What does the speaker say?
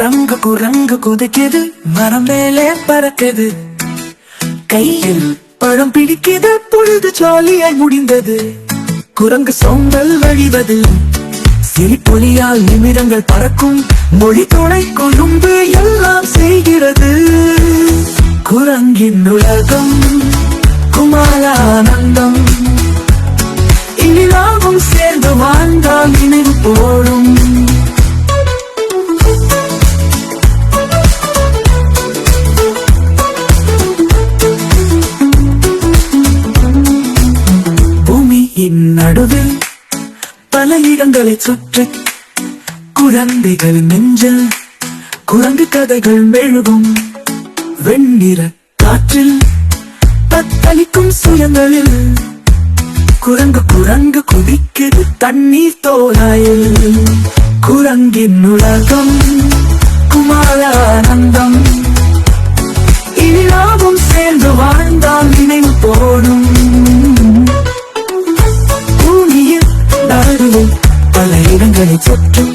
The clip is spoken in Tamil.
குரங்கு குரங்கு குதிக்குது. மரம் மேலே பறக்குது. கையில் பழம் பிடிக்குது. பொழுது ஜாலியாய் முடிந்தது. குரங்கு சொங்கல் வழிவது. சிரிப்பொலியால் நிமிடங்கள் பறக்கும். மொழி துணை கொழும்பு எல்லாம் செய்கிறது. குரங்கின் உலகம் குமாரானந்தம். இனி என் நடுவில் பல இடங்களை சுற்றி குழந்தைகள் நெஞ்சில் குரங்கு கதைகள் மெழுகும் வெண்ணிற காற்றில் தத்தளிக்கும் சுயங்களில் குரங்கு குரங்கு குதிக்குது தண்ணீர் தோலாயில். குரங்கின் உலகம் குமாரானந்தம். இனி நாமும் சேர்ந்து வாழ்ந்தால் நினைவு போடும் கண்களை தொற்றும்